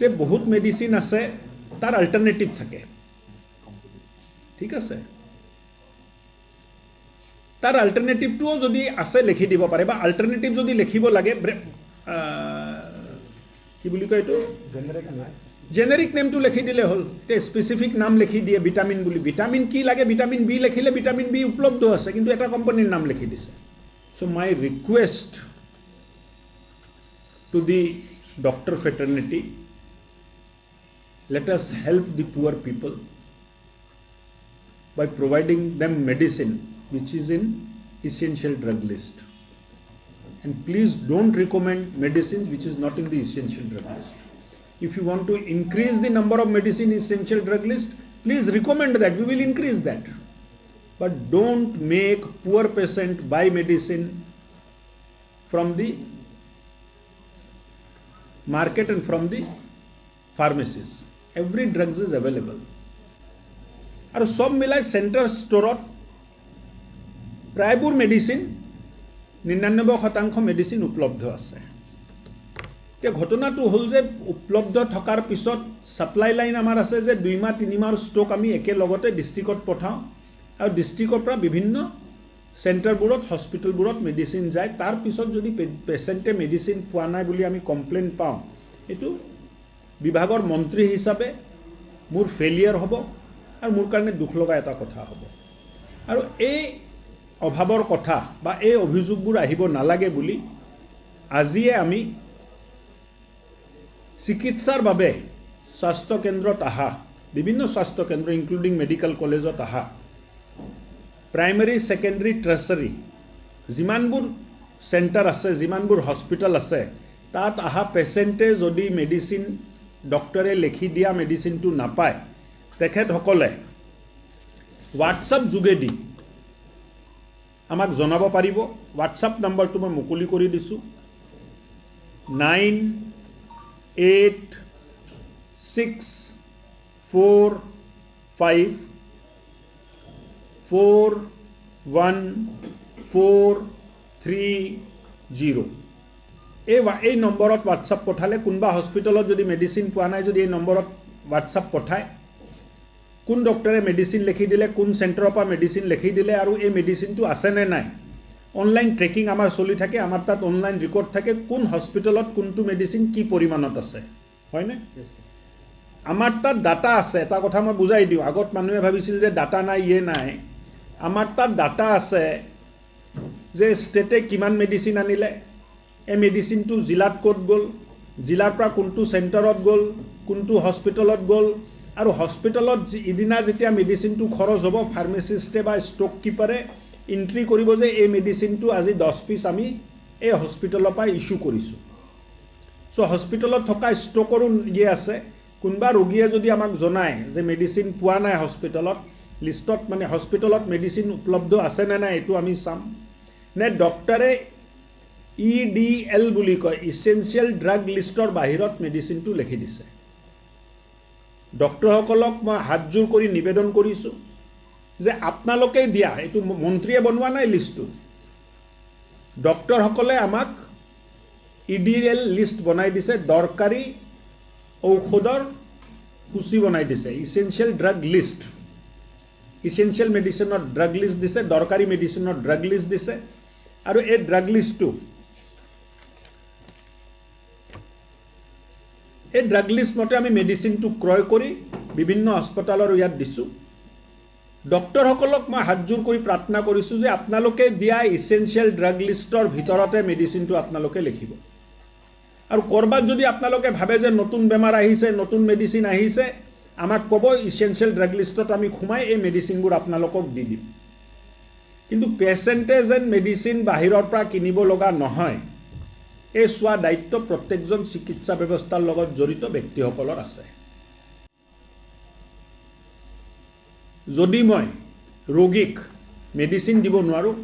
যে বহুত মেডিচিন আছে তাৰ অল্টাৰনেটিভ থাকে। ঠিক আছে? তাৰ অল্টাৰনেটিভটোও যদি আছে লিখি দিব পাৰে বা অল্টাৰনেটিভ যদি লিখিব লাগে কি বুলি কয় এইটো? জেনেৰিক নেমটো লিখি দিলে হ'ল। এতিয়া স্পেচিফিক নাম লিখি দিয়ে ভিটামিন বুলি। ভিটামিন কি লাগে? ভিটামিন বি লিখিলে ভিটামিন বি উপলব্ধ আছে কিন্তু এটা কোম্পানীৰ নাম লিখি দিছে। So' my request to the doctor fraternity let us help the poor people by providing them medicine which is in essential drug list. And please don't recommend medicines which is not in the essential drug list. If you want to increase the number of medicine essential drug list please recommend that. We will increase that. But don't make poor patient buy medicine from the market and from the pharmacies every drugs is available. আৰু চব মিলাই centre ষ্ট'ৰত প্ৰায়বোৰ medicine নিৰান্নব্বৈ শতাংশ medicine উপলব্ধ আছে এতিয়া ঘটনাটো হ'ল যে উপলব্ধ থকাৰ পিছত ছাপ্লাই লাইন আমাৰ আছে যে দুই মাহ তিনি মাহৰ ষ্টক আমি একেলগতে ডিষ্ট্ৰিক্টত পঠাওঁ আৰু ডিষ্ট্ৰিক্টৰ পৰা বিভিন্ন চেণ্টাৰবোৰত হস্পিটেলবোৰত মেডিচিন যায় তাৰ পিছত যদি পেচেণ্টে মেডিচিন পোৱা নাই বুলি আমি কমপ্লেইন পাওঁ এইটো বিভাগৰ মন্ত্ৰী হিচাপে মোৰ ফেইলিয়াৰ হ'ব আৰু মোৰ কাৰণে দুখ লগা এটা কথা হ'ব। আৰু এই অভাৱৰ কথা বা এই অভিযোগবোৰ আহিব নালাগে বুলি আজিয়ে আমি চিকিৎসাৰ বাবে স্বাস্থ্যকেন্দ্ৰত অহা বিভিন্ন স্বাস্থ্যকেন্দ্ৰ ইনক্লুডিং মেডিকেল কলেজত অহা প্ৰাইমেৰী ছেকেণ্ডেৰী ট্ৰেচাৰী যিমানবোৰ চেণ্টাৰ আছে যিমানবোৰ হস্পিটেল আছে তাত অহা পেচেণ্টে যদি মেডিচিন ডক্টৰে লিখি দিয়া মেডিচিনটো নাপায় তেখেতসকলে হোৱাটছআপ যোগেদি আমাক জনাব পাৰিব। হোৱাটছআপ নম্বৰটো মই মুকলি কৰি দিছোঁ। Nine eight six four five four one four three zero' এই এই নম্বৰত হোৱাটছআপ পঠালে কোনোবা হস্পিটেলত যদি মেডিচিন পোৱা নাই যদি এই নম্বৰত হোৱাটছআপ পঠায় কোন ডক্টৰে মেডিচিন লিখি দিলে কোন চেণ্টাৰৰ পৰা মেডিচিন লিখি দিলে আৰু এই মেডিচিনটো আছেনে নাই? অনলাইন ট্ৰেকিং আমাৰ চলি থাকে আমাৰ তাত অনলাইন ৰেকৰ্ড থাকে কোন হস্পিটেলত কোনটো মেডিচিন কি পৰিমাণত আছে হয়নে? আমাৰ তাত ডাটা আছে এটা কথা মই বুজাই দিওঁ। আগত মানুহে ভাবিছিল যে ডাটা নাই ইয়ে নাই। আমাৰ তাত ডাটা আছে যে ষ্টেটে কিমান মেডিচিন আনিলে। এই মেডিচিনটো জিলাত ক'ত গ'ল? জিলাৰ পৰা কোনটো চেণ্টাৰত গ'ল? কোনটো হস্পিটেলত গ'ল? আৰু হস্পিটেলত ইদিনা যেতিয়া মেডিচিনটো খৰচ হ'ব ফাৰ্মাচিষ্টে বা ষ্টক কিপাৰে এণ্ট্ৰি কৰিব যে এই মেডিচিনটো আজি দহ পিচ আমি এই হস্পিটেলৰ পৰা ইছ্যু কৰিছোঁ। চ' হস্পিটেলত থকা ষ্টকৰো ইয়ে আছে। কোনোবা ৰোগীয়ে যদি আমাক জনায় যে মেডিচিন পোৱা নাই হস্পিটেলত লিষ্টত মানে হস্পিটেলত মেডিচিন উপলব্ধ আছে নে নাই এইটো আমি চাম। নে ডক্টৰে ই ডি এল বুলি কয় ইছেঞ্চিয়েল ড্ৰাগ লিষ্টৰ বাহিৰত মেডিচিনটো লিখি দিছে। ডক্টৰসকলক মই হাতযোৰ কৰি নিবেদন কৰিছোঁ যে আপোনালোকেই দিয়া এইটো মন্ত্ৰীয়ে বনোৱা নাই লিষ্টটো ডক্টৰসকলে আমাক ই ডি এল লিষ্ট বনাই দিছে দৰকাৰী ঔষধৰ সূচী বনাই দিছে ইছেঞ্চিয়েল ড্ৰাগ লিষ্ট ইছেঞ্চিয়েল মেডিচিনৰ ড্ৰাগ লিষ্ট দিছে দৰকাৰী মেডিচিনৰ ড্ৰাগ লিষ্ট দিছে। আৰু এই ড্ৰাগ লিষ্টটো এই ড্ৰাগ লিষ্ট মতে আমি মেডিচিনটো ক্ৰয় কৰি বিভিন্ন হস্পিটেলৰ ইয়াত দিছোঁ। ডক্টৰসকলক মই হাতযোৰ কৰি প্ৰাৰ্থনা কৰিছোঁ যে আপোনালোকে দিয়া ইছেঞ্চিয়েল ড্ৰাগ লিষ্টৰ ভিতৰতে মেডিচিনটো আপোনালোকে লিখিব। আৰু ক'ৰবাত যদি আপোনালোকে ভাবে যে নতুন বেমাৰ আহিছে নতুন মেডিচিন আহিছে আমাক ক'ব ইছেঞ্চিয়েল ড্ৰাগ লিষ্টত আমি সোমাই এই মেডিচিনবোৰ আপোনালোকক দি দিম। কিন্তু পেচেণ্টে যেন মেডিচিন বাহিৰৰ পৰা কিনিব লগা নহয়। এই চোৱা দায়িত্ব প্ৰত্যেকজন চিকিৎসা ব্যৱস্থাৰ লগত জড়িত ব্যক্তিসকলৰ আছে। যদি মই ৰোগীক মেডিচিন দিব নোৱাৰোঁ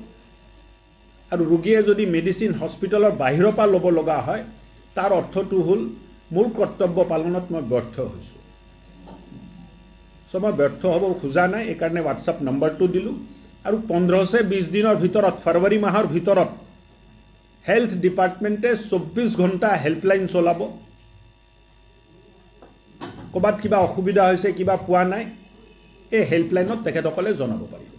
আৰু ৰোগীয়ে যদি মেডিচিন হস্পিটেলৰ বাহিৰৰ পৰা ল'ব লগা হয় তাৰ অৰ্থটো হ'ল মোৰ কৰ্তব্য পালনত মই ব্যৰ্থ হৈছোঁ। চ' মই ব্যৰ্থ হ'ব খোজা নাই এইকাৰণে হোৱাটছআপ নম্বৰটো দিলোঁ। আৰু পোন্ধৰছে বিছ দিনৰ ভিতৰত ফেব্ৰুৱাৰী মাহৰ ভিতৰত হেল্থ ডিপাৰ্টমেণ্টে চৌব্বিছ ঘণ্টা হেল্পলাইন চলাব। ক'ৰবাত কিবা অসুবিধা হৈছে কিবা পোৱা নাই এই হেল্পলাইনত তেখেতসকলে জনাব পাৰিব।